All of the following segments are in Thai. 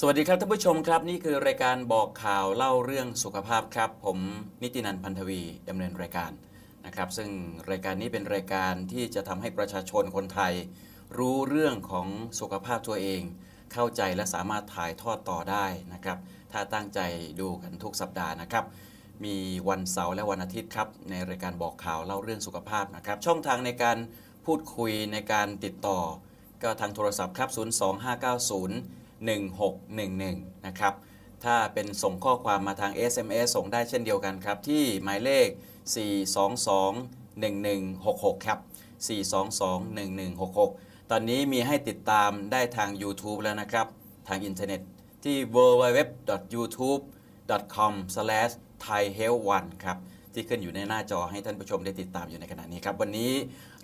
สวัสดีครับท่านผู้ชมครับ นี่คือรายการบอกข่าวเล่าเรื่องสุขภาพครับ ผมนิตินันพันธวีดำเนินรายการนะครับ ซึ่งรายการนี้เป็นรายการที่จะทำให้ประชาชนคนไทย รู้เรื่องของสุขภาพตัวเอง เข้าใจและสามารถถ่ายทอดต่อได้นะครับ ถ้าตั้งใจดูกันทุกสัปดาห์นะครับ มีวันเสาร์และวันอาทิตย์ครับในรายการบอกข่าวเล่าเรื่องสุขภาพนะครับ ช่องทางในการพูดคุยในการติดต่อ ก็ทางโทรศัพท์ครับ02590 1611 นะครับ ถ้าเป็นส่งข้อความมาทาง SMS ส่งได้เช่นเดียวกันครับ ที่หมายเลข 422-1166 ครับ 422-1166 ตอนนี้มีให้ติดตามได้ทาง YouTube แล้วนะครับ ทางอินเทอร์เน็ตที่ www.youtube.com/thaihealth1 ครับที่ขึ้นอยู่ในหน้าจอให้ท่านผู้ชมได้ติดตามอยู่ในขณะนี้ครับ วันนี้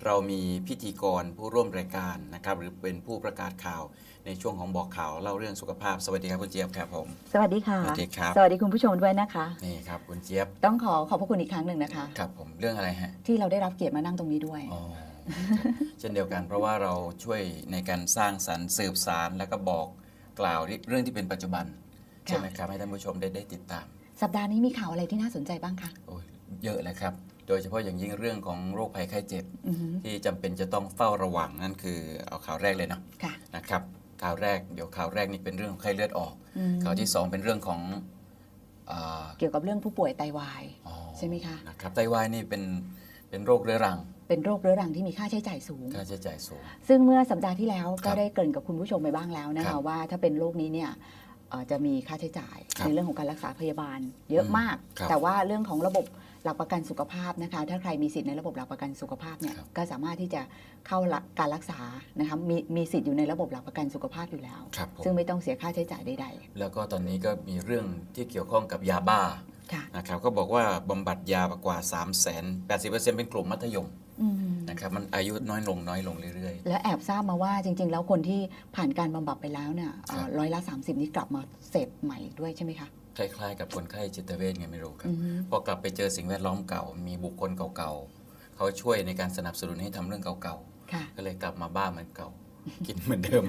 เรามีพิธีกรผู้ร่วมรายการนะครับ หรือเป็นผู้ประกาศข่าว ในช่วงของบอกข่าวเล่าเรื่องสุขภาพ สวัสดีครับคุณเจี๊ยบครับผม สวัสดีค่ะ สวัสดีครับ สวัสดีคุณผู้ชมด้วยนะคะ นี่ครับคุณเจี๊ยบ ต้องขอขอบพระคุณอีกครั้งหนึ่งนะคะ ครับผมเรื่องอะไรฮะ ที่เราได้รับเกียรติมานั่งตรงนี้ด้วยอ๋อครับเช่นเดียวกันเพราะว่าเราช่วยในการสร้างสรรค์สืบสารแล้วก็บอกกล่าวเรื่องที่เป็นปัจจุบันค่ะใช่ไหมครับให้ท่านผู้ชมได้ได้ติดตาม สัปดาห์นี้มีข่าวอะไรที่น่าสนใจบ้างคะโอ้ยเยอะเลยครับ โดยเฉพาะอย่างยิ่งเรื่องของโรคภัยไข้เจ็บอือฮึที่จำเป็นจะต้องเฝ้าระวังนั่นคือเอาข่าวแรกเลยเนาะค่ะนะครับ ข่าวแรกเดี๋ยวข่าวแรกนี่เป็นเรื่องของไข้เลือดออกอืมข่าวที่สองเป็นเรื่องของอ่าเกี่ยวกับเรื่องผู้ป่วยไตวาย อ๋อใช่ไหมคะ นะครับไตวายนี่เป็นเป็นโรคเรื้อรังเป็นโรคเรื้อรังที่มีค่าใช้จ่ายสูง ค่าใช้จ่ายสูง ซึ่งเมื่อสัปดาห์ที่แล้วคก็รับได้เกริ่นกับคุณผู้ชมไปบ้างแล้วนะครัคะบว่าถ้าเป็นโรคนี้เนี่ยเอ่อจะมีค่าใช้จ่ายครับในเรื่องของการรักษาพยาบาลเยอะมาก ครับแต่ว่าเรื่องของระบบ หลักประกันสุขภาพนะคะ ถ้าใครมีสิทธิ์ในระบบหลักประกันสุขภาพเนี่ยครับก็สามารถที่จะเข้ารับการรักษานะคะมีมีสิทธิ์อยู่ในระบบหลักประกันสุขภาพอยู่แล้วครับผมซึ่งไม่ต้องเสียค่าใช้จ่ายใดแล้วก็ตอนนี้ก็มีเรื่องที่เกี่ยวข้องกับยาบ้าๆค่ะนะครับก็บอกว่าบำบัดยากว่า3 0 0 0 0 0 80%เป็นกลุ่มมัธยมอืมนะครับมันอายุน้อยลงน้อยลงเรื่อยแล้วแอบทราบมาว่าจริง ๆ แล้วคนที่ผ่านการบำบัดไปแล้วเนี่ยเอ่อครับร้อยละ 30 นี้กลับมาเสพใหม่ด้วยใช่ไหมคะๆ คล้ายๆ กับคนไข้จิตเวชไงไม่รู้ครับอือฮึพอกลับไปเจอสิ่งแวดล้อมเก่า มีบุคคลเก่าๆเขาช่วยในการสนับสนุนให้ทำเรื่องเก่าค่ะๆก็เลยกลับมาบ้าเหมือนเก่า กินเหมือนเดิม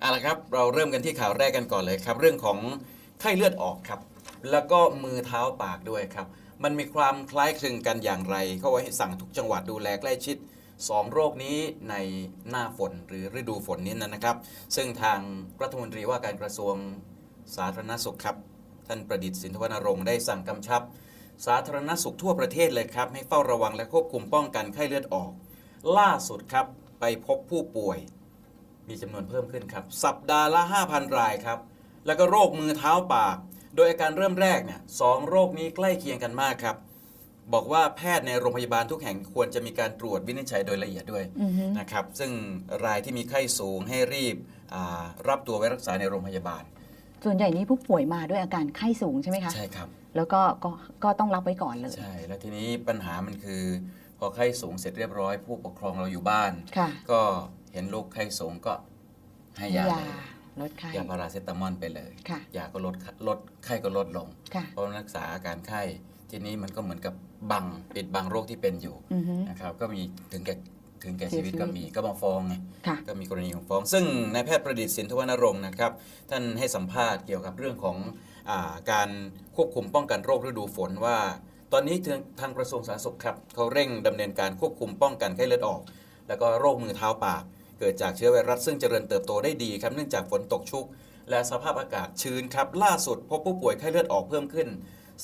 เอาละครับ เราเริ่มกันที่ข่าวแรกกันก่อนเลยครับ เรื่องของไข้เลือดออกครับ แล้วก็มือเท้าปากด้วยครับ มันมีความคล้ายคลึงกันอย่างไร เขาไว้ให้สั่งทุกจังหวัดดูแลใกล้ชิด2โรคนี้ในหน้าฝนหรือฤดูฝนนี้นะครับ ซึ่งทางรัฐมนตรีว่าการกระทรวงสาธารณสุขครับ ท่านประดิษฐ์สินทวรรณรงค์ได้สั่งกำชับ สาธารณสุขทั่วประเทศเลยครับ ให้เฝ้าระวังและควบคุมป้องกันไข้เลือดออก ล่าสุดครับไปพบผู้ป่วย มีจำนวนเพิ่มขึ้นครับ สัปดาห์ละ 5,000 รายครับ แล้วก็โรคมือเท้าปาก โดยอาการเริ่มแรกเนี่ยสองโรคนี้ใกล้เคียงกันมากครับบอกว่าแพทย์ในโรงพยาบาลทุกแห่งควรจะมีการตรวจวินิจฉัยโดยละเอียดด้วยอือฮึนะครับ ซึ่งรายที่มีไข้สูงให้รีบอ่ารับตัวไว้รักษาในโรงพยาบาล ส่วนใหญ่นี้ผู้ป่วยมาด้วยอาการไข้สูงใช่ไหมคะ ใช่ครับ แล้วก็ก็ก็ต้องรับไว้ก่อนเลย ใช่ แล้วทีนี้ปัญหามันคือ พอไข้สูงเสร็จเรียบร้อย ผู้ปกครองเราอยู่บ้าน ค่ะ ก็เห็นลูกไข้สูงก็ให้ยาเลยลดไข้ ยาพาราเซตามอลไปเลย ค่ะ ยาก็ลดลดไข้ก็ลดลง ค่ะ เพราะรักษาอาการไข้ ทีนี้มันก็เหมือนกับบังปิดบังโรคที่เป็นอยู่อือฮึ นะครับ ก็มีถึงแก่ ถึงแก่เสียชีวิตชีวิตก็มีก็มาฟ้องไงค่ะ ก็มีกรณีของฟ้อง ซึ่งนายแพทย์ประดิษฐ์สินทวรรณรงค์นะครับ ท่านให้สัมภาษณ์เกี่ยวกับเรื่องของอาการควบคุมป้องกันโรคฤดูฝนว่า ตอนนี้ทางทางกระทรวงสาธารณสุขครับเขาเร่งดำเนินการควบคุมป้องกันไข้เลือดออก แล้วก็โรคมือเท้าปาก เกิดจากเชื้อไวรัสซึ่งเจริญเติบโตได้ดีครับเนื่องจากฝนตกชุก และสภาพอากาศชื้นครับล่าสุดพบผู้ป่วยไข้เลือดออกเพิ่มขึ้น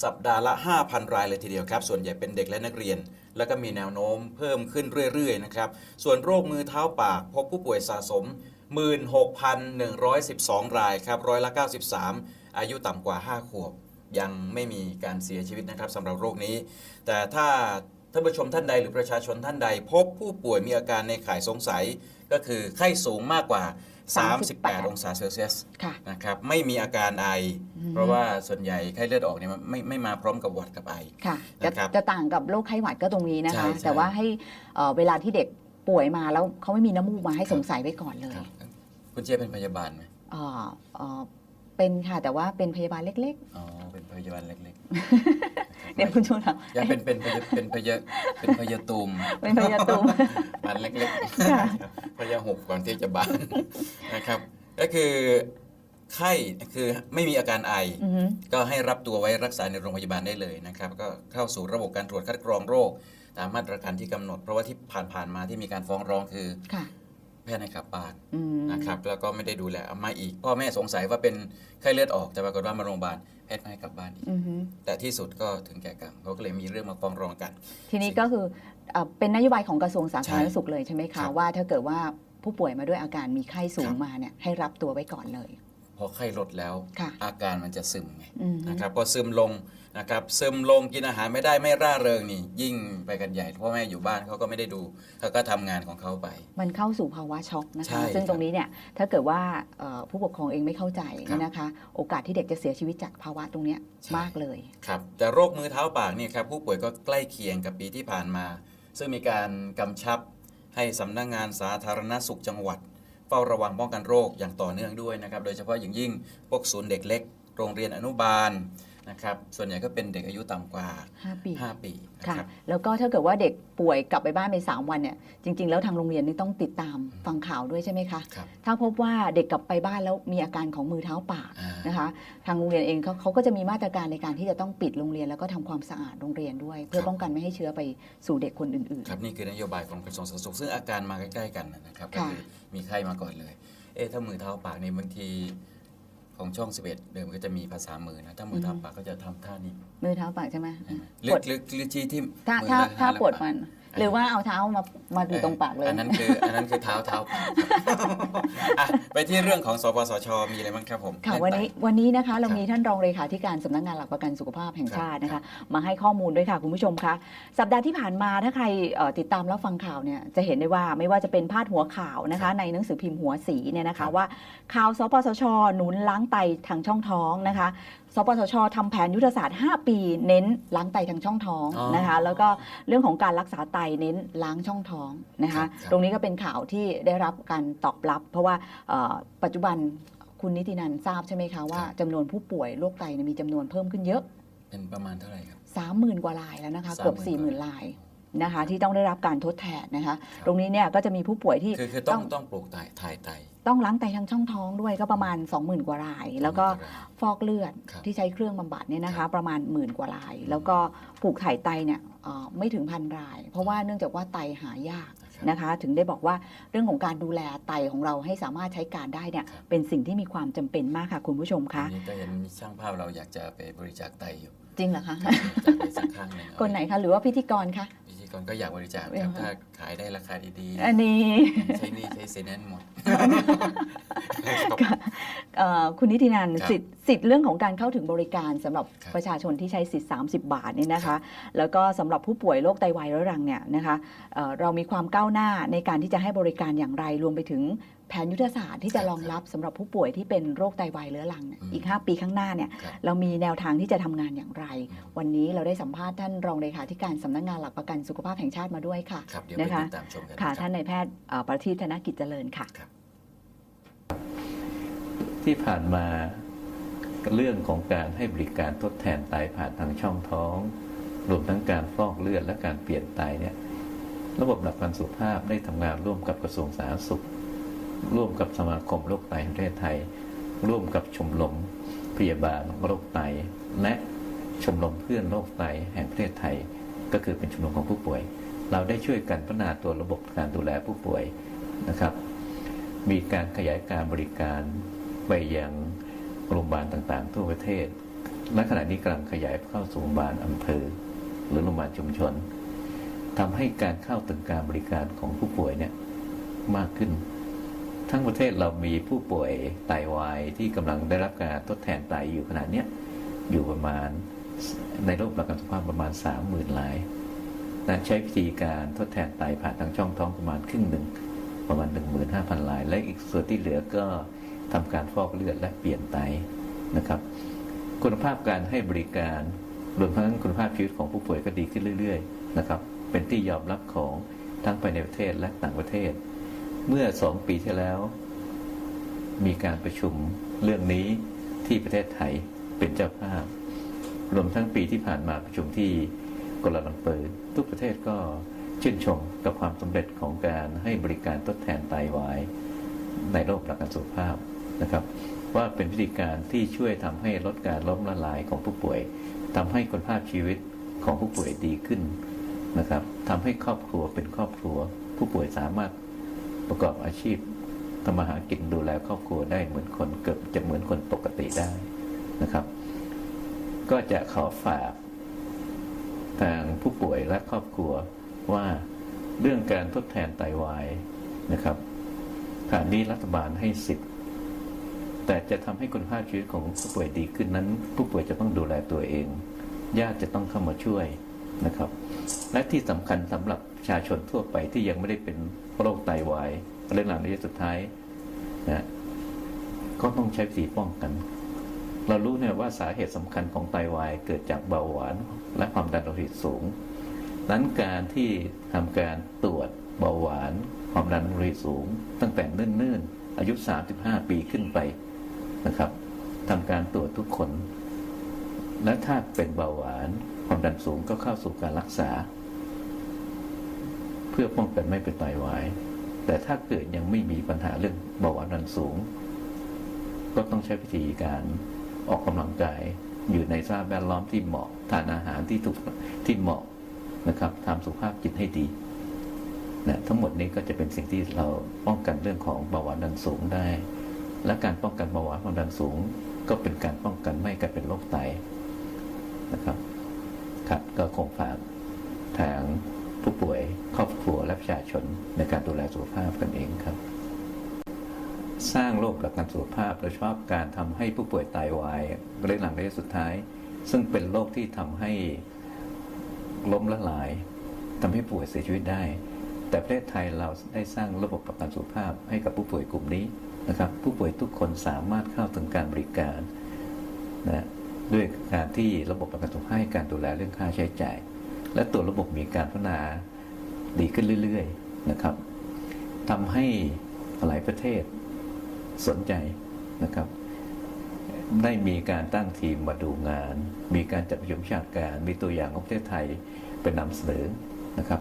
สัปดาห์ละ 5,000 รายเลยทีเดียวครับ ส่วนใหญ่เป็นเด็กและนักเรียน แล้วก็มีแนวโน้มเพิ่มขึ้นเรื่อยๆนะครับ ส่วนโรคมือเท้าปากพบผู้ป่วยสะสม 16,112 รายครับร้อยละ 93 อายุต่ำกว่า 5 ขวบ ยังไม่มีการเสียชีวิตนะครับสำหรับโรคนี้ แต่ถ้าท่านผู้ชมท่านใดหรือประชาชนท่านใด พบผู้ป่วยมีอาการในข่ายสงสัย ก็คือไข้สูงมากกว่า 38 องศาเซลเซียสค่ะ นะครับไม่มีอาการไอ อืม เพราะว่าส่วนใหญ่ไข้เลือดออกเนี่ยมันไม่ไม่มาพร้อมกับหวัดกับไอ ค่ะจะนะครับจะต่างกับโรคไข้หวัดก็ตรงนี้นะใช่คะ ใช่แต่ว่าให้เอ่อเวลาที่เด็กป่วยมาแล้วเขาไม่มีน้ำมูกมาให้ครับ สงสัยไว้ก่อนเลยครับคุณเจี๊ยบเป็นพยาบาลไหมเอ่อเอ่อเป็นค่ะแต่ว่าเป็นพยาบาลเล็ก อ๋อเป็นพยาบาลเล็กๆ เดี๋ยวคุณชูถามๆยังเป็นเป็นพยาเป็นพยาเป็นพยาตูมเป็นพยาตุมบานเล็กค่ะๆพยาหุบก่อนที่จะบานนะครับ ก็คือไข้คือไม่มีอาการไออือฮึก็ให้รับตัวไว้รักษาในโรงพยาบาลได้เลยนะครับ ก็เข้าสู่ระบบการตรวจคัดกรองโรค ตามมาตรการที่กำหนด เพราะว่าที่ผ่านๆมาที่มีการฟ้องร้องคือค่ะ แพทย์ให้กลับบ้านอืมนะครับแล้วก็ไม่ได้ดูแลเอามาอีก พ่อแม่สงสัยว่าเป็นไข้เลือดออกแต่ปรากฏว่ามาโรงพยาบาลแพทย์ไม่ให้กลับบ้านอีกอือฮึแต่ที่สุดก็ถึงแก่กรรมเขาก็เลยมีเรื่องมาฟ้องร้องกัน ทีนี้ก็คือเอ่อเป็นนโยบายของกระทรวงสาธารณใช่สุขเลยใช่ไหมครัคะบว่าถ้าเกิดว่าผู้ป่วยมาด้วยอาการมีไข้สูคงรับมาเนี่ยให้รับตัวไว้ก่อนเลย พอไข้ลดแล้วค่ะอาการมันจะซึมไงอือฮึนะครับพอซึมลง นะครับซึมลงกินอาหารไม่ได้ไม่ร่าเริงนี่ ยิ่งไปกันใหญ่เพราะแม่อยู่บ้านเขาก็ไม่ได้ดูเขาก็ทำงานของเขาไป มันเข้าสู่ภาวะช็อกนะใช่คะ ซึ่งครับตรงนี้เนี่ยถ้าเกิดว่าเอ่อผู้ปกครองเองไม่เข้าใจครับนะคะ โอกาสที่เด็กจะเสียชีวิตจากภาวะตรงเนี้ยใช่ มากเลย ครับแต่โรคมือเท้าปากเนี่ยครับผู้ป่วยก็ใกล้เคียงกับปีที่ผ่านมา ซึ่งมีการกำชับให้สำนักงานสาธารณสุขจังหวัด เฝ้าระวังป้องกันโรคอย่างต่อเนื่องด้วยนะครับ โดยเฉพาะอย่างยิ่งพวกศูนย์เด็กเล็ก โรงเรียนอนุบาล นะครับ ส่วนใหญ่ก็เป็นเด็กอายุต่ำกว่า 5 ปี 5 ปีนะค่ะครับ แล้วก็ถ้าเกิดว่าเด็กป่วยกลับไปบ้านไป3วันเนี่ยจริง ๆ แล้วทางโรงเรียนนี่ต้องติดตามฟังข่าวด้วยใช่ไหมคะครับ ถ้าพบว่าเด็กกลับไปบ้านแล้วมีอาการของมือเท้าปากอ่านะคะทางโรงเรียนเองเขาเขาก็จะมีมาตรการในการที่จะต้องปิดโรงเรียนแล้วก็ทำความสะอาดโรงเรียนด้วย เพื่อป้องกันไม่ให้เชื้อไปสู่เด็กคนอื่น ครับนี่คือนโยบายของกระทรวงสาธารณสุขซึ่งอาการมาใกล้ๆกันนะครับก็ค่ะ คือมีไข้มาก่อนเลย เอ๊ะถ้ามือเท้าปากนี่บางที ของช่อง 11 เดิมก็จะมีภาษามือนะ ถ้ามือเท้าปากก็จะทำท่านี้ๆมือเท้าปากใช่ไหมลึกกดลึกลึกชี้ที่ถ้ามือถ้าและถ้าและปวดมัน หรือว่าเอาเท้ามามาอยู่ตรงปากเลยอันนั้นคืออันนั้นคือเท้าเท้าปากอะไปที่เรื่องของสปสช มีอะไรบ้างครับผมค่ะเรื่องวันไตนี้วันนี้นะคะเราครับมีท่านรองเลขาธิการสำนักงานหลักประกันสุขภาพแห่งครับชาตินะครัคะบมาให้ข้อมูลด้วยค่ะคุณผู้ชมคะสัปดาห์ที่ผ่านมาถ้าใครเอ่อติดตามแล้วฟังข่าวเนี่ยจะเห็นได้ว่าไม่ว่าจะเป็นพาดหัวข่าวนะคะ ในหนังสือพิมพ์หัวสีเนี่ยนะครัคะบว่าข่าวสปสชหนุนล้างไตทางช่องท้องนะคะ สปสชทำแผนยุทธศาสตร์ 5 ปี เน้นล้างไตทางช่องท้องนะคะแล้วก็เรื่องของการรักษาไตเน้นล้างช่องท้องนะครัคะบครับตรงนี้ก็เป็นข่าวที่ได้รับการตอบรับ เพราะว่าเอ่อปัจจุบันคุณนิตินันทราบใช่ไหมคะว่าครับจำนวนผู้ป่วยโรคไตเนี่ยมีจำนวนเพิ่มขึ้นเยอะ เป็นประมาณเท่าไหร่ครับ30,000กว่ารายแล้วนะคะ30,000เกือบ40,000รายนะคะที่ต้องได้รับการทดแทนนะคะครับตรงนี้เนี่ยก็จะมีผู้ป่วยที่คือคือต้องต้องต้องปลูกไตถ่ายไต ต้องล้างไตทางช่องท้องด้วยก็ประมาณ 20,000 กว่าราย แล้วก็ฟอกเลือดครับ ที่ใช้เครื่องบำบัดเนี่ยนะครัคะบประมาณหมื่นกว่าราย แล้วก็ปลูกถ่ายไตเนี่ยเอ่อไม่ถึงพันราย เพราะว่าเนื่องจากว่าไตหายากนะครับ นะคะ ถึงได้บอกว่าเรื่องของการดูแลไตของเราให้สามารถใช้การได้เนี่ยครับ เป็นสิ่งที่มีความจำเป็นมากค่ะ คุณผู้ชมคะ อันนี้ก็เห็นมีช่างภาพเราอยากจะไปบริจาคไตอยู่จริงเหรอคะครับอยากไปสักข้างหนึ่งคนไหนคะ หรือว่าพิธีกรคะ พิธีกรก็อยากบริจาคเออครับถ้าขายได้ราคาดีอันนี้ๆใช้หนี่ใช้สินนั้นหมดครับเอ่อคุณนิตินันท์ครับสิทธิ์สิทธิ์เรื่องของการเข้าถึงบริการสำหรับครับประชาชนที่ใช้สิทธิ์ 30 บาทเนี่ยนะครัคะบแล้วก็สำหรับผู้ป่วยโรคไตวายเรื้อรังเนี่ยนะคะเอ่อเรามีความก้าวหน้าในการที่จะให้บริการอย่างไรรวมไปถึงแผนยุทธศาสตร์ที่จะรองรับสำหรับผู้ป่วยที่เป็นโรคไตวายเรื้อรังเนี่ยอืมอีก 5 ปีข้างหน้าเนี่ยครับเรามีแนวทางที่จะทำงานอย่างไรอืมวันนี้เราได้สัมภาษณ์ท่านรองเลขาธิการสำนักงานหลักประกันสุขภาพแห่งชาติมาด้วยค่ะครับเดี๋ยวไปนะคะติดตามชมกันค่ะรับท่านนายแพทย์เอ่อประทีปธนกิจเจริญค่ะ ที่ผ่านมาเรื่องของการให้บริการทดแทนไตผ่านทางช่องท้องรวมทั้งการฟอกเลือดและการเปลี่ยนไตเนี่ยระบบหลักประกันสุขภาพได้ทำงานร่วมกับกระทรวงสาธารณสุข ร่วมกับสมาคมโรคไตแห่งประเทศไทย ร่วมกับชมรมพยาบาลโรคไต และชมรมเพื่อนโรคไตแห่งประเทศไทย ก็คือเป็นชมรมของผู้ป่วย เราได้ช่วยกันพัฒนาตัวระบบการดูแลผู้ป่วยนะครับ มีการขยายการบริการไปยังโรงพยาบาลต่างๆ ทั่วประเทศและขณะนี้กำลังขยายเข้าสู่โรงพยาบาลอำเภอ หรือโรงพยาบาลชุมชนทำให้การเข้าถึงการบริการของผู้ป่วยเนี่ยมากขึ้น ทั้งประเทศเรามีผู้ป่วยไตวายที่กำลังได้รับการทดแทนไตอยู่ขณะเนี้ยอยู่ประมาณในระบบประกันสุขภาพประมาณ 30,000รายนะใช้วิธีการทดแทนไตผ่านทางช่องท้องประมาณครึ่งหนึ่งประมาณ 15,000ราย และอีกส่วนที่เหลือก็ทำการฟอกเลือดและเปลี่ยนไตนะครับ คุณภาพการให้บริการรวมทั้งคุณภาพชีวิตของผู้ป่วยก็ดีขึ้นเรื่อย ๆ นะครับ เป็นที่ยอมรับของทั้งภายในประเทศและต่างประเทศ เมื่อสองปีที่แล้ว มีการประชุมเรื่องนี้ที่ประเทศไทยเป็นเจ้าภาพ รวมทั้งปีที่ผ่านมาประชุมที่กัวลาลัมเปอร์ทุกประเทศก็ชื่นชมกับความสำเร็จของการให้บริการทดแทนไตวาย ในโรคประกันสุขภาพนะครับ ว่าเป็นวิธีการที่ช่วยทำให้ลดการล้มละลายของผู้ป่วยทำให้คุณภาพชีวิตของผู้ป่วยดีขึ้นนะครับทำให้ครอบครัวเป็นครอบครัว ผู้ป่วยสามารถ ประกอบอาชีพทำมาหากินดูแลครอบครัวได้เหมือนคนเกือบจะเหมือนคนปกติได้นะครับ ก็จะขอฝากทางผู้ป่วยและครอบครัวว่าเรื่องการทดแทนไตวายนะครับขณะนี้รัฐบาลให้สิทธิ์แต่จะทำให้คุณภาพชีวิตของผู้ป่วยดีขึ้นนั้น ผู้ป่วยจะต้องดูแลตัวเอง ญาติจะต้องเข้ามาช่วย นะครับ และที่สำคัญสำหรับประชาชนทั่วไปที่ยังไม่ได้เป็นโรคไตวายเรื่องหลังระยะสุดท้ายนะก็ต้องใช้วิธีป้องกัน เรารู้เนี่ยว่าสาเหตุสำคัญของไตวายเกิดจากเบาหวาน และความดันโลหิตสูง นั้นการที่ทำการตรวจเบาหวาน ความดันโลหิตสูง ตั้งแต่เนิ่นๆอายุ 35 ปีขึ้นไปนะครับทำการตรวจทุกคน และถ้าเป็นเบาหวาน ความดันสูงก็เข้าสู่การรักษา เพื่อป้องกันไม่เป็นไตวาย แต่ถ้าเกิดยังไม่มีปัญหาเรื่องเบาหวานดันสูง ก็ต้องใช้วิธีการออกกำลังกายอยู่ในสภาพแวดล้อมที่เหมาะทานอาหารที่ถูกที่เหมาะนะครับทำสุขภาพจิตให้ดีนะทั้งหมดนี้ก็จะเป็นสิ่งที่เราป้องกันเรื่องของเบาหวานดันสูงได้ และการป้องกันเบาหวานความดันสูง ก็เป็นการป้องกันไม่ให้เกิดเป็นโรคไตนะครับ ครับก็คงฝากทางผู้ป่วยครอบครัวและประชาชนในการดูแลสุขภาพกันเองครับ สร้างโรคประกันสุขภาพโดยเฉพาะการทำให้ผู้ป่วยไตาวายเรื้อรังระยะสุดท้าย ซึ่งเป็นโรคที่ทำให้ล้มละลายทำให้ป่วยเสียชีวิตได้ แต่ประเทศไทยเราได้สร้างระบบประกันสุขภาพให้กับผู้ป่วยกลุ่มนี้นะครับ ผู้ป่วยทุกคนสามารถเข้าถึงการบริการนะด้วย การที่ระบบประกันสุขภาพให้การดูแลเรื่องค่าใช้จ่าย และตัวระบบมีการพัฒนาดีขึ้นเรื่อยๆนะครับทำให้หลายประเทศสนใจนะครับ ได้มีการตั้งทีมมาดูงาน มีการจัดประชุมวิชาการ มีตัวอย่างของประเทศไทยเป็นนำเสนอนะครับ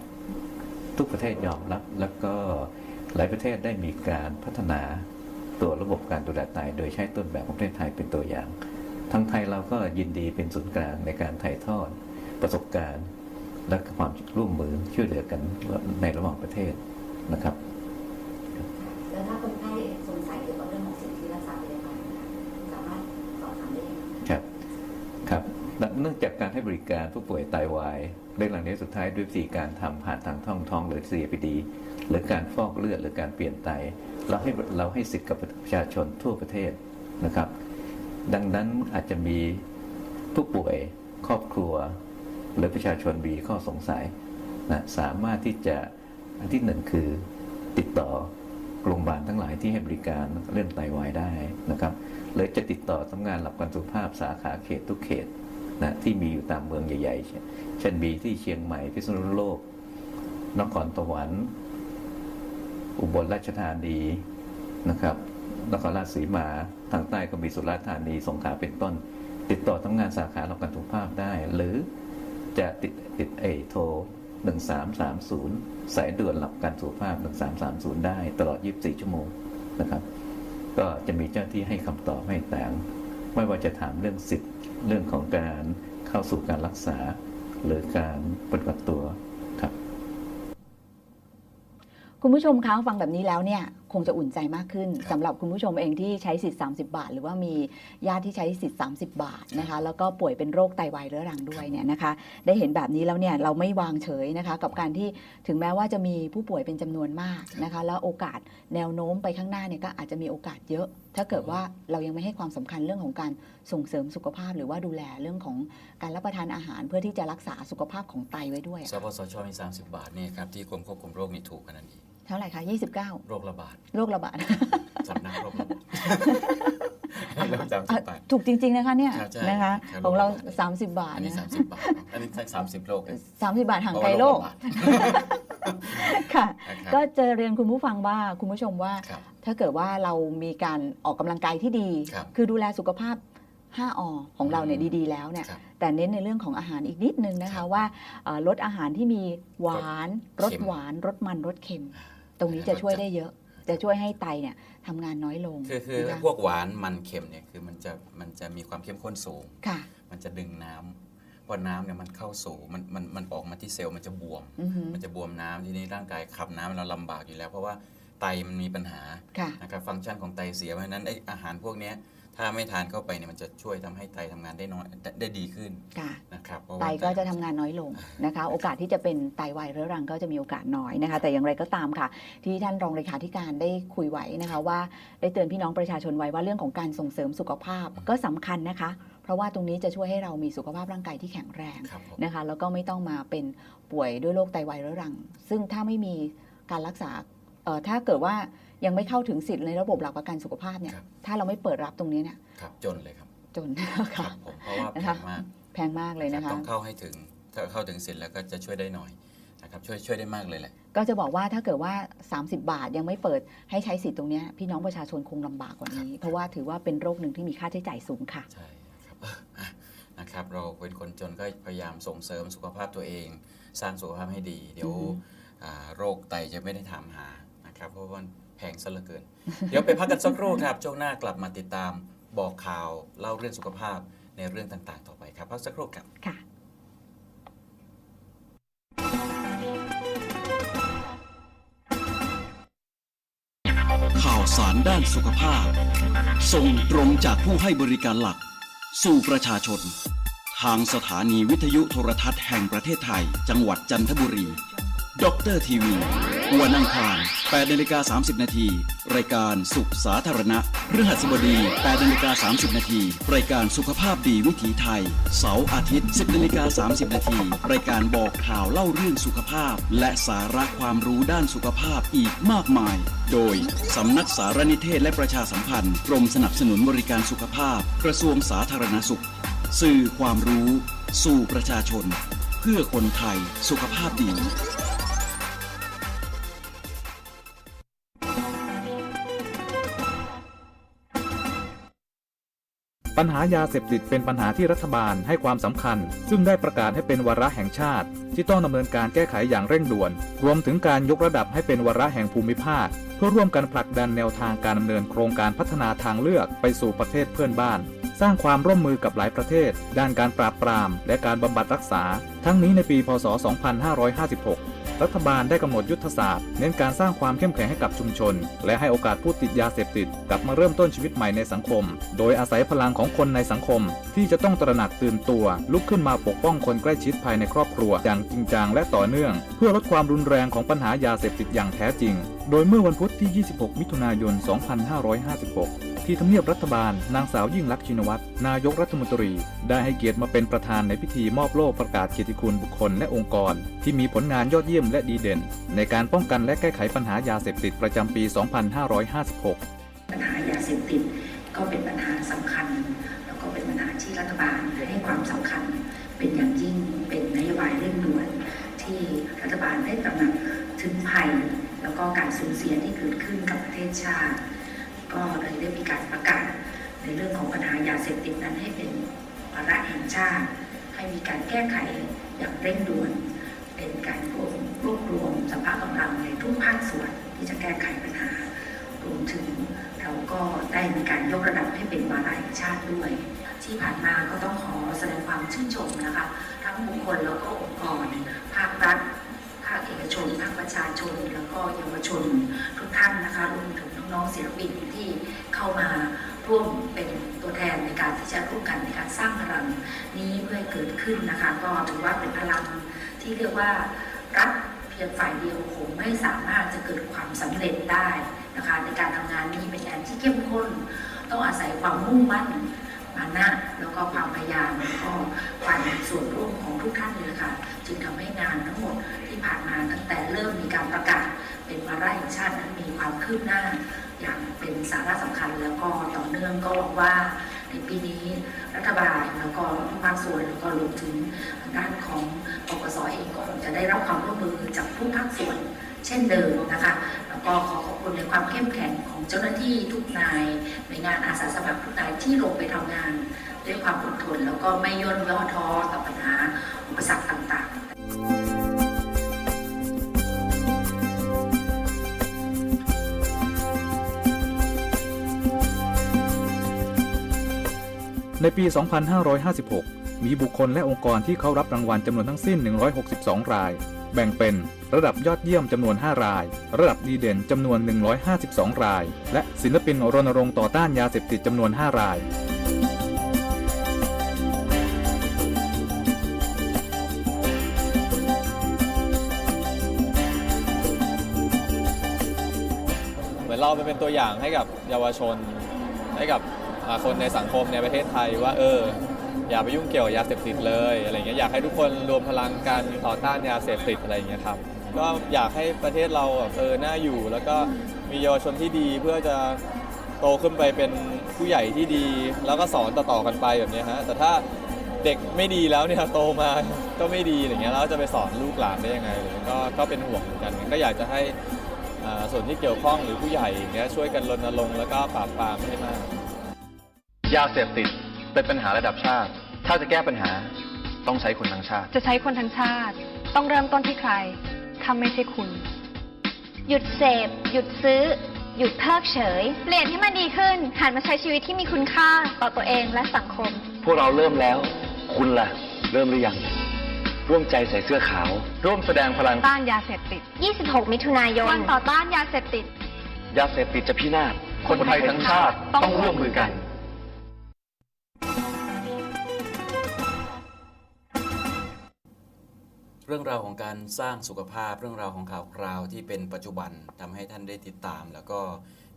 ทุกประเทศยอมรับ แล้วก็หลายประเทศได้มีการพัฒนาตัวระบบการดูแลไตโดยใช้ต้นแบบของประเทศไทยเป็นตัวอย่าง ทั้งไทยเราก็ยินดีเป็นศูนย์กลางในการถ่ายทอดประสบการณ์ และความร่วมมือช่วยเหลือกันในระหว่างประเทศนะครับแล้วถ้าคนไข้สงสัยเกี่ยวกับเรื่องของสิทธิรักษาพยาบาลนะคะสามารถสอบถามได้ยังไงครับครับและเนื่องจากการให้บริการผู้ป่วยไตาวายเรื่องหลังนี้สุดท้ายด้วยวิธีการทำผ่านทางท้องท้องหรือ CAPD หรือการฟอกเลือดหรือการเปลี่ยนไต เราให้เราให้สิทธิ์กับประชาชนทั่วประเทศนะครับ ดังนั้นอาจจะมีผู้ป่วยครอบครัว หรือประชาชนมีข้อสงสัยนะสามารถที่จะอันที่หนึ่งคือติดต่อโรงพยาบาลทั้งหลายที่ให้บริการเรื่องไตวายได้นะครับหรือจะติดต่อสำนักงานหลักกันสุขภาพสาขาเขตทุกเขตนะที่มีอยู่ตามเมืองใหญ่ๆเช่เช่นมีที่เชียงใหม่พิษณุโลกนครสวรรค์อุบลราชธานีนะครับนครราชสีมา ทางใต้ก็มีสุราษฎร์ธานีสงขลาเป็นต้น ติดต่อทำงานสาขาหลักประกันสุขภาพได้ หรือจะติดติดเอโทร 1330 สายด่วนหลักประกันสุขภาพ 1330 ได้ตลอด 24 ชั่วโมงนะครับ ก็จะมีเจ้าหน้าที่ให้คำตอบให้ต่าง ไม่ว่าจะถามเรื่องสิทธิ์เรื่องของการเข้าสู่การรักษา หรือการปฏิบัติตัว ครับคุณผู้ชมคะฟังแบบนี้แล้วเนี่ยคงจะอุ่นใจมากขึ้นสำหรับคุณผู้ชมเองที่ใช้สิทธิ์ 30 บาท หรือว่ามีญาติที่ใช้สิทธิ์ 30 บาทนะคะแล้วก็ป่วยเป็นโรคไตวายเรื้อรังด้วยเนี่ยนะคะได้เห็นแบบนี้แล้วเนี่ยเราไม่วางเฉยนะคะกับการที่ถึงแม้ว่าจะมีผู้ป่วยเป็นจำนวนมากนะคะแล้วโอกาสแนวโน้มไปข้างหน้าเนี่ยก็อาจจะมีโอกาสเยอะ ถ้าเกิดว่าเรายังไม่ให้ความสำคัญเรื่องของการส่งเสริมสุขภาพ หรือว่าดูแลเรื่องของการรับประทานอาหาร เพื่อที่จะรักษาสุขภาพของไตไว้ด้วยสปสชมี30 บาทเนี่ยครับที่กรมควบคุมโรคนี่ถูกกันนั่น เองเท่าไหร่คะ29 โรคระบาดโรคระบาด สำนักโรคระบาดให้เราจำสิบบาทถูกจริง ๆ นะคะเนี่ยครับใช่นะคะครับของเราโรคระบาด30 บาทอันนี้ นะ30 บาทเนอะอันนี้สามสิบโลกเลยสามสิบบาทห่างไกลโลกเพราะว่าระบาดค่ะนะครับ ก็จะเรียนคุณผู้ฟังว่าคุณผู้ชมว่า ครับ ถ้าเกิดว่าเรามีการออกกำลังกายที่ดี ครับคือดูแลสุขภาพ 5อของเราเนี่ยอืม ดีๆ แล้วเนี่ย ครับ แต่เน้นในเรื่องของอาหารอีกนิดนึงนะครัคะบว่าเอ่อลดอาหารที่มีหวานรสเค็ม หวานรสมันรสเค็มอ่า ตรงนี้จะช่วยได้เยอะ จะช่วยให้ไตเนี่ยทำงานน้อยลงคือคือนะคะพวกหวานมันเค็มเนี่ยคือมันจะมันจะมีความเข้มข้นสูง ค่ะ มันจะดึงน้ำพอน้ำเนี่ยมันเข้าสู่มันมันมันออกมาที่เซลล์มันจะบวม อือหือมันจะบวมน้ำทีนี้ร่างกายขับน้ำเราลำบากอยู่แล้ว เพราะว่าไตมันมีปัญหาค่ะ นะครับฟังก์ชันของไตเสียเพราะฉะนั้นไออาหารพวกเนี้ย ถ้าไม่ทานเข้าไปเนี่ยมันจะช่วยทำให้ไตทำงานได้น้อยได้ได้ดีขึ้นค่ะนะครับเพราะไตว่าก็จะทำงานน้อยลงนะคะ โอกาสที่จะเป็นไตวายเรื้อรังก็จะมีโอกาสน้อยนะคะ แต่อย่างไรก็ตามค่ะ ที่ท่านรองเลขาธิการได้คุยไว้นะคะ ว่าได้เตือนพี่น้องประชาชนไว้ว่าเรื่องของการส่งเสริมสุขภาพก็สำคัญนะคะเพราะว่าตรงนี้จะช่วยให้เรามีสุขภาพร่างกายที่แข็งแรงครับผมนะคะ แล้วก็ไม่ต้องมาเป็นป่วยด้วยโรคไตวายเรื้อรัง ซึ่งถ้าไม่มีการรักษาเอ่อถ้าเกิดว่า ยังไม่เข้าถึงสิทธิ์ในระบบหลักประกันสุขภาพเนี่ย ครับ ถ้าเราไม่เปิดรับตรงนี้เนี่ยครับจนเลยครับจนครัค่ะบผมเพราะว่าแพนะคะ งมากแพงมากเลยนะครัคะ บต้องเข้าให้ถึงถ้าเข้าถึงสิทธิ์แล้วก็จะช่วยได้หน่อยนะครับช่วยช่วยได้มากเลยแหละ ก็จะบอกว่าถ้าเกิดว่า 30 บาทยังไม่เปิดให้ใช้สิทธิ์ตรงเนี้ยพี่น้องประชาชนคงลำบากกว่านี้เพราะว่าถือว่าเป็นโรคหนึ่งที่มีค่าใช้จ่ายสูงค่ะ ใช่ครับเอออะนะครับ เราเป็นคนจนก็พยายามส่งเสริมสุขภาพตัวเอง สร้างสุขภาพให้ดี เดี๋ยวอือฮึ อ่าโรคไตจะไม่ได้ถามหานะครับ เพราะว่ามัน แพงซะเหลือเกิน เดี๋ยวไปพักกันสักครู่ครับช่วงหน้ากลับมาติดตามบอกข่าวเล่าเรื่องสุขภาพในเรื่องต่างๆ ต่อไปครับพักสักครู่ครับค่ะข่าวสารด้านสุขภาพ ส่งตรงจากผู้ให้บริการหลัก สู่ประชาชน ทางสถานีวิทยุโทรทัศน์แห่งประเทศไทย จังหวัดจันทบุรี ด็อกเตอร์ทีวีวันอังคาร8นาฬิกา30 นาที รายการสุขสาธารณะพฤหัสบดี8นาฬิกา30 นาที รายการสุขภาพดีวิถีไทย เสาร์อาทิตย์ 10นาฬิกา30 นาที รายการบอกข่าวเล่าเรื่องสุขภาพ และสาระความรู้ด้านสุขภาพอีกมากมาย โดย สำนักสารนิเทศและประชาสัมพันธ์ กรมสนับสนุนบริการสุขภาพ กระทรวงสาธารณสุข สื่อความรู้ สู่ประชาชน เพื่อคนไทยสุขภาพดี ปัญหายาเสพติดเป็นปัญหาที่รัฐบาลให้ความสำคัญ ซึ่งได้ประกาศให้เป็นวาระแห่งชาติ ที่ต้องดำเนินการแก้ไขอย่างเร่งด่วน รวมถึงการยกระดับให้เป็นวาระแห่งภูมิภาค เพื่อร่วมกันผลักดันแนวทางการดำเนินโครงการพัฒนาทางเลือกไปสู่ประเทศเพื่อนบ้าน สร้างความร่วมมือกับหลายประเทศ ด้านการปราบปราม และการบำบัดรักษา ทั้งนี้ในปี พศ 2556 รัฐบาลได้กำหนดยุทธศาสตร์เน้นการสร้างความเข้มแข็งให้กับชุมชน และให้โอกาสผู้ติดยาเสพติดกลับมาเริ่มต้นชีวิตใหม่ในสังคม โดยอาศัยพลังของคนในสังคม ที่จะต้องตระหนักตื่นตัว ลุกขึ้นมาปกป้องคนใกล้ชิดภายในครอบครัว อย่างจริงจังและต่อเนื่อง เพื่อลดความรุนแรงของปัญหายาเสพติดอย่างแท้จริง โดยเมื่อวันพุธที่ 26 มิถุนายน 2556 ที่ทำเนียบรัฐบาล นางสาวยิ่งลักษณ์ชินวัตร นายกรัฐมนตรี ได้ให้เกียรติมาเป็นประธานในพิธีมอบโล่ประกาศเกียรติคุณบุคคลและองค์กร ที่มีผลงานยอดเยี่ยมและดีเด่น ในการป้องกันและแก้ไขปัญหายาเสพติดประจำปี 2556 ปัญหายาเสพติดก็เป็นปัญหาสำคัญ แล้วก็เป็นปัญหาที่รัฐบาลให้ความสำคัญ เป็นอย่างยิ่งเป็นนโยบายเร่งด่วนที่รัฐบาลได้ตระหนักถึงภัย แล้วก็การสูญเสียที่เกิดขึ้นกับประเทศชาติ ก็เลยได้มีการประกาศในเรื่องของปัญหายาเสพติดนั้นให้เป็นวาระแห่งชาติ ให้มีการแก้ไขอย่างเร่งด่วน เป็นการรวมรวบรวมสภาพกำลังในทุกภาคส่วนที่จะแก้ไขปัญหารวมถึงเราก็ได้มีการยกระดับให้เป็นวาระแห่งชาติด้วย ที่ผ่านมาก็ต้องขอแสดงความชื่นชมนะคะ ทั้งบุคคลแล้วก็องค์กร ภาครัฐาคเอกชนภาคประชาชน แล้วก็เยาวชนทุกท่านนะคะรวมถึงน้องๆศิลปินที่เข้ามาร่วมเป็นตัวแทนในการที่จะร่วมกันในการสร้างพลังนี้เพื่อเกิดขึ้นนะคะ ก็ถือว่าเป็นพลังที่เรียกว่ารัฐเพียงฝ่ายเดียวคงไม่สามารถจะเกิดความสำเร็จได้นะคะในการทำงานนี้เป็นงานที่เข้มข้น ต้องอาศัยความมุ่งมั่นมานะแล้วก็ความพยายามแล้วก็ความส่วนร่วมของทุกท่านเลยค่ะ จึงทำให้งานทั้งหมดที่ ผ่านมาตั้งแต่เริ่มมีการประกาศเป็นวาระแห่งชาตินั้นมีความคืบหน้า อย่างเป็นสาระสำคัญแล้วก็ต่อเนื่องก็หวังว่าในปีนี้รัฐบาลแล้วก็ภาคส่วนแล้วก็รวมถึงด้านของปปสเองก็คงจะได้รับความร่วมมือจากทุกภาคส่วนเช่นเดิมนะคะ แล้วก็ขอขอบคุณในความเข้มแข็งของเจ้าหน้าที่ทุกนายหน่วยงานอาสาสมัครทุกนายที่ลงไปทำงาน ด้วยความอดทนแล้วก็ไม่ย่นย่อท้อต่อปัญหาอุปสรรคต่างๆ ในปี 2556 มีบุคคลและองค์กรที่เข้ารับรางวัลจำนวนทั้งสิ้น 162 ราย แบ่งเป็นระดับยอดเยี่ยมจำนวน 5 ราย ระดับดีเด่นจำนวน 152 ราย และศิลปินรณรงค์ต่อต้านยาเสพติดจำนวน 5 รายเหมือนเราไปเป็นตัวอย่างให้กับเยาวชนให้กับ คนในสังคมในประเทศไทยว่าเอออย่าไปยุ่งเกี่ยวกับยาเสพติดเลยอะไรเงี้ยอยากให้ทุกคนรวมพลังกันต่อต้านยาเสพติดอะไรเงี้ยครับก็อยากให้ประเทศเราเออน่าอยู่ แล้วก็มีเยาวชนที่ดีเพื่อจะโตขึ้นไปเป็นผู้ใหญ่ที่ดี แล้วก็สอนต่อๆกันไปแบบนี้ฮะแต่ถ้าเด็กไม่ดีแล้วเนี่ยโตมาก็ไม่ดีอะไรเงี้ยแล้วจะไปสอนลูกหลานได้ยังไงเลยก็ก็เป็นห่วงเหมือนกันก็อยากจะให้ส่วนที่เกี่ยวข้องหรือผู้ใหญ่อย่างเงี้ยช่วยกันรณรงค์แล้วก็ปราบปรามให้มาก ยาเสพติดเป็นปัญหาระดับชาติ ถ้าจะแก้ปัญหาต้องใช้คนทั้งชาติ จะใช้คนทั้งชาติ ต้องเริ่มต้นที่ใคร ถ้าไม่ใช่คุณ หยุดเสพ หยุดซื้อ หยุดเพิกเฉย เปลี่ยนให้มันดีขึ้น หันมาใช้ชีวิตที่มีคุณค่าต่อตัวเองและสังคม พวกเราเริ่มแล้ว คุณล่ะ เริ่มหรือยัง ร่วมใจใส่เสื้อขาว ร่วมแสดงพลัง ต้านยาเสพติด 26 มิถุนายน วันต่อต้านยาเสพติด ยาเสพติดจะพินาศ คนไทยทั้งชาติต้องร่วมมือกัน เรื่องราวของการสร้างสุขภาพ เรื่องราวของข่าวคราวที่เป็นปัจจุบันทำให้ท่านได้ติดตาม แล้วก็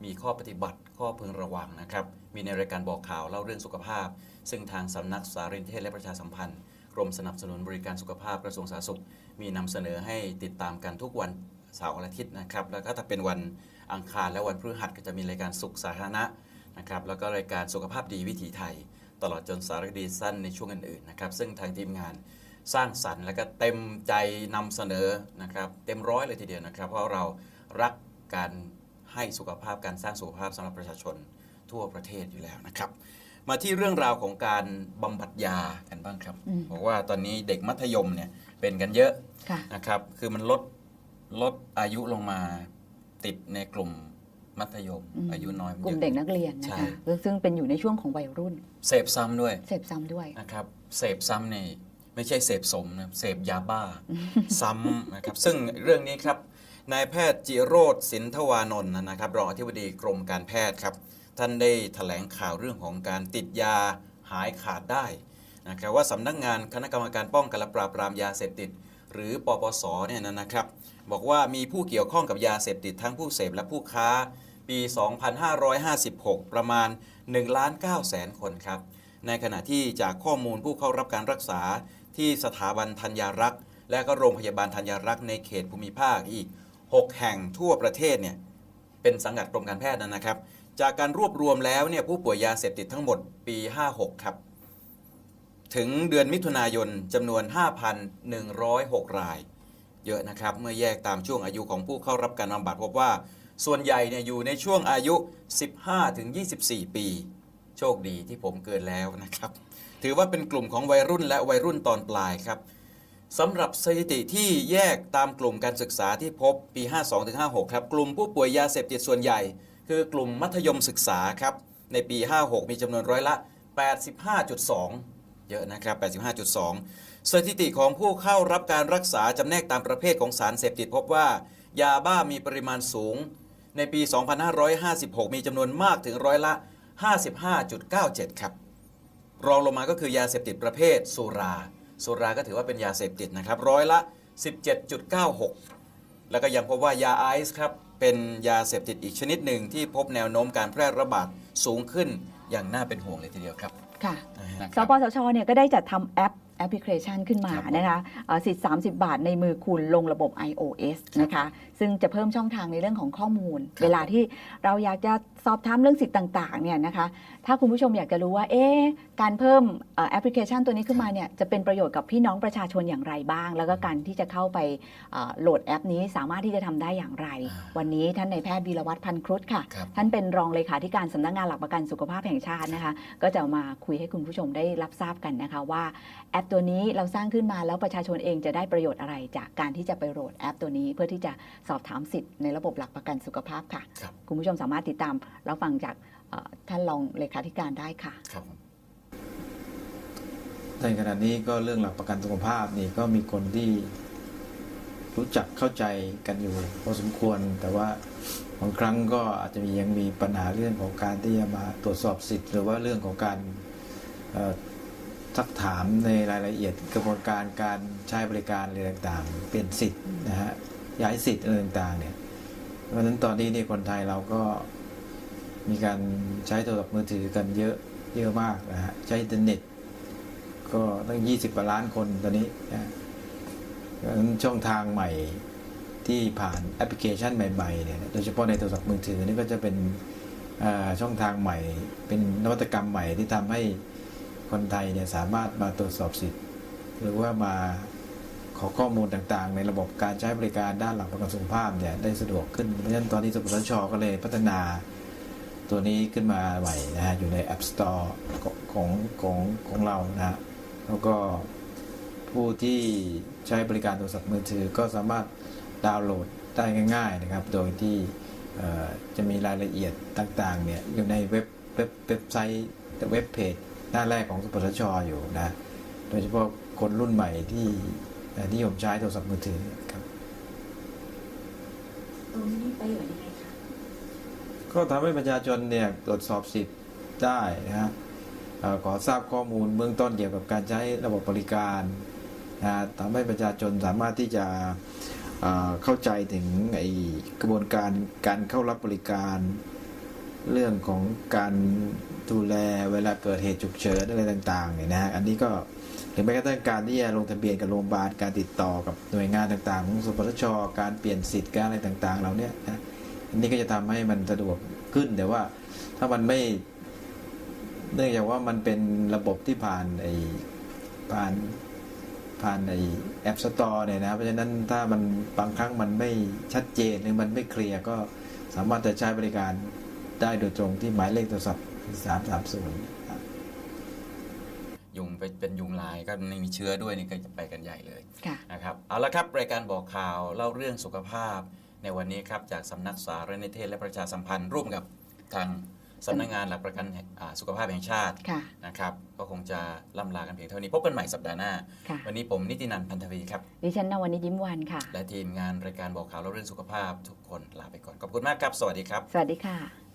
มีข้อปฏิบัติข้อพึงระวังนะครับ มีในรายการบอกข่าวเล่าเรื่องสุขภาพ ซึ่งทางสำนักสารนิเทศและประชาสัมพันธ์กรมสนับสนุนบริการสุขภาพกระทรวงสาธารณสุข มีนำเสนอให้ติดตามกันทุกวันเสาร์อาทิตย์นะครับ แล้วก็ถ้าเป็นวันอังคารและวันพฤหัสก็จะมีรายการสุขสาธารณะนะครับ แล้วก็รายการสุขภาพดีวิถีไทย ตลอดจนสารคดีสั้นในช่วงอื่นๆนะครับ ซึ่งทางทีมงาน สร้างสรรค์และก็เต็มใจนำเสนอนะครับเต็มร้อยเลยทีเดียวนะครับ เพราะเรารักการให้สุขภาพการสร้างสุขภาพสำหรับประชาชนทั่วประเทศอยู่แล้วนะครับ มาที่เรื่องราวของการบำบัดยากันบ้างครับอืมบอกว่าตอนนี้เด็กมัธยมเนี่ยเป็นกันเยอะค่ะนะครับคือมันลดลดอายุลงมาติดในกลุ่มมัธยมอืมอายุน้อยกลุ่มเด็กนักเรียนนะใช่คะซึ่งเป็นอยู่ในช่วงของวัยรุ่น เสพซ้ำด้วย เสพซ้ำด้วยนะครับเสพซ้ำนี่ ไม่ใช่เสพสมนะเสพยาบ้า ซ้ำนะครับ ซึ่งเรื่องนี้ครับนายแพทย์จิโรธสินทวานนท์นะครับรองอธิบดีกรมการแพทย์ครับ ท่านได้แถลงข่าวเรื่องของการติดยาหายขาดได้นะครับว่าสำนักงานคณะกรรมการป้องกันและปราบปรามยาเสพติด หรือปปสเนี่ยนะครับ บอกว่ามีผู้เกี่ยวข้องกับยาเสพติดทั้งผู้เสพและผู้ค้าปี 2556 ประมาณ1ล้าน9แสนคนครับ ในขณะที่จากข้อมูลผู้เข้ารับการรักษาที่สถาบันธัญญารักษ์ และก็โรงพยาบาลธัญญารักษ์ในเขตภูมิภาคอีก 6 แห่งทั่วประเทศเนี่ยเป็นสังกัดกรมการแพทย์นะครับ จากการรวบรวมแล้วเนี่ยผู้ป่วยยาเสพติดทั้งหมดปี 56 ครับ ถึงเดือนมิถุนายนจำนวน 5,106 ราย เยอะนะครับ เมื่อแยกตามช่วงอายุของผู้เข้ารับการบำบัดพบว่า ส่วนใหญ่เนี่ยอยู่ในช่วงอายุ 15-24 ปี โชคดีที่ผมเกินแล้วนะครับ ถือว่าเป็นกลุ่มของวัยรุ่นและวัยรุ่นตอนปลายครับสำหรับสถิติที่แยกตามกลุ่มการศึกษาที่พบปี 52-56 ครับ กลุ่มผู้ป่วยยาเสพติดส่วนใหญ่ คือกลุ่มมัธยมศึกษาครับ ในปี 56 มีจำนวนร้อยละ 85.2 เยอะนะครับ 85.2 สถิติของผู้เข้ารับการรักษาจำแนกตามประเภทของสารเสพติดพบว่า ยาบ้ามีปริมาณสูง ในปี 2556 มีจำนวนมากถึงร้อยละ 55.97 ครับ รองลงมาก็คือยาเสพติดประเภทสุรา สุราก็ถือว่าเป็นยาเสพติดนะครับร้อยละ 17.96 แล้วก็ยังพบว่ายาไอซ์ครับเป็นยาเสพติดอีกชนิดหนึ่งที่พบแนวโน้มการแพร่ระบาดสูงขึ้นอย่างน่าเป็นห่วงเลยทีเดียวครับค่ะนะสปสชเนี่ยก็ได้จัดทำแอปแอปพลิเคชันขึ้นมาครับผมนะคะเอ่อสิทธิ์30 บาทในมือคุณลงระบบ iOS นะคะ ซึ่งจะเพิ่มช่องทางในเรื่องของข้อมูลครับเวลาที่เราอยากจะสอบถามเรื่องสิทธิ์ต่างๆเนี่ยนะคะ ถ้าคุณผู้ชมอยากจะรู้ว่า เอ๊ะ การเพิ่มเอ่อแอปพลิเคชันตัวนี้ขึ้นมาเนี่ยจะเป็นประโยชน์กับพี่น้องประชาชนอย่างไรบ้าง แล้วก็การที่จะเข้าไปเอ่อโหลดแอปนี้สามารถที่จะทำได้อย่างไรอ่าวันนี้ท่านนายแพทย์วีรวัตรพันครุฑค่ะครับท่านเป็นรองเลขาธิการสำนักงานหลักประกันสุขภาพแห่งชาตินะคะ ก็จะมาคุยให้คุณผู้ชมได้รับทราบกันนะคะว่าแอปตัวนี้เราสร้างขึ้นมาแล้วประชาชนเองจะได้ประโยชน์อะไร จากการที่จะไปโหลดแอปตัวนี้ เพื่อที่จะสอบถามสิทธิ์ในระบบหลักประกันสุขภาพค่ะครับคุณผู้ชมสามารถติดตามรับฟังจากเอ่อท่านรองเลขาธิการได้ค่ะครับผม ในขณะนี้ก็เรื่องหลักประกันสุขภาพนี่ก็มีคนที่รู้จักเข้าใจกันอยู่พอสมควร แต่ว่าบางครั้งก็อาจจะมียังมีปัญหาเรื่องของการที่จะมาตรวจสอบสิทธิ์ หรือว่าเรื่องของการเอ่อซักถามในรายละเอียดกระบวนการการใช้บริการอะไรต่างๆ เปลี่ยนสิทธิ์นะฮะย้ายสิทธิ์อะไรต่างๆเนี่ยเพราะฉะนั้นตอนนี้นี่คนไทยเราก็มีการใช้โทรศัพท์มือถือกันเยอะเยอะมากนะฮะใช้อินเทอร์เน็ต ก็ตั้ง 20กว่าล้านคนตอนนี้นะเพราะฉะนั้นช่องทางใหม่ที่ผ่านแอปพลิเคชันใหม่ๆเนี่ยโดยเฉพาะในโทรศัพท์มือถือนี่ก็จะเป็นช่องทางใหม่ เป็นนวัตกรรมใหม่ที่ทำให้คนไทยเนี่ยสามารถมาตรวจสอบสิทธิ์ หรือว่ามาขอข้อมูลต่างๆ ในระบบการใช้บริการด้านหลักประกันสุขภาพเนี่ยได้สะดวกขึ้นเพราะฉะนั้นตอนนี้สปสชก็เลยพัฒนาตัวนี้ขึ้นมาใหม่นะฮะอยู่ใน App Store ของของของเรานะฮะ แล้วก็ผู้ที่ใช้บริการโทรศัพท์มือถือก็สามารถดาวน์โหลดได้ง่าย ๆนะครับ โดยที่เอ่อจะมีรายละเอียดต่างๆเนี่ยอยู่ในเว็บเว็บเว็บไซต์เว็บเพจหน้าแรกของสปสชอยู่นะ โดยเฉพาะคนรุ่นใหม่ที่เอ่อนิยมใช้โทรศัพท์มือถือครับตรงนี้ประโยชน์ยังไงคะก็ทำให้ประชาชนเนี่ยตรวจสอบสิทธิ์ได้นะฮะเอ่อ ขอทราบข้อมูลเบื้องต้นเกี่ยวกับการใช้ระบบบริการนะทำให้ประชาชนสามารถที่จะเข้าใจถึงกระบวนการการเข้ารับบริการ เรื่องของการดูแลเวลาเกิดเหตุฉุกเฉินอะไรต่างๆเนี่ยนะฮะอันนี้ก็หรือแม้กระทั่งการที่จะลงทะเบียนกับโรงพยาบาลการติดต่อกับหน่วยงานต่างๆของสปสชการเปลี่ยนสิทธิ์การอะไรต่างๆ เราเนี่ยนะอันนี้ก็จะทำให้มันสะดวกขึ้นแต่ว่าถ้ามันไม่ เนื่องจากว่ามันเป็นระบบที่ผ่านไอ้ผ่านผ่านไอ้แอปสตอร์เนี่ยนะเพราะฉะนั้นถ้ามันบางครั้งมันไม่ชัดเจนหรือมันไม่เคลียร์ก็สามารถจะใช้บริการได้โดยตรงที่หมายเลขโทรศัพท์ 330 ยุงเป็นเป็นยุงลายก็ไม่มีเชื้อด้วยนี่ก็จะไปกันใหญ่เลยค่ะ นะครับเอาละครับรายการบอกข่าวเล่าเรื่องสุขภาพในวันนี้ครับจากสำนักสารนิเทศและประชาสัมพันธ์ร่วมกับทาง สำนักงานหลักประกันแห่งอ่าสุขภาพแห่งชาติค่ะนะครับ ก็คงจะล่ำลากันเพียงเท่านี้พบกันใหม่สัปดาห์หน้าค่ะวันนี้ผมนิตินันท์พันธวีครับ ดิฉันนวันนี้ยิ้มวันค่ะ และทีมงานรายการบอกข่าวเล่าเรื่องสุขภาพทุกคนลาไปก่อน ขอบคุณมากครับ สวัสดีครับ สวัสดีค่ะ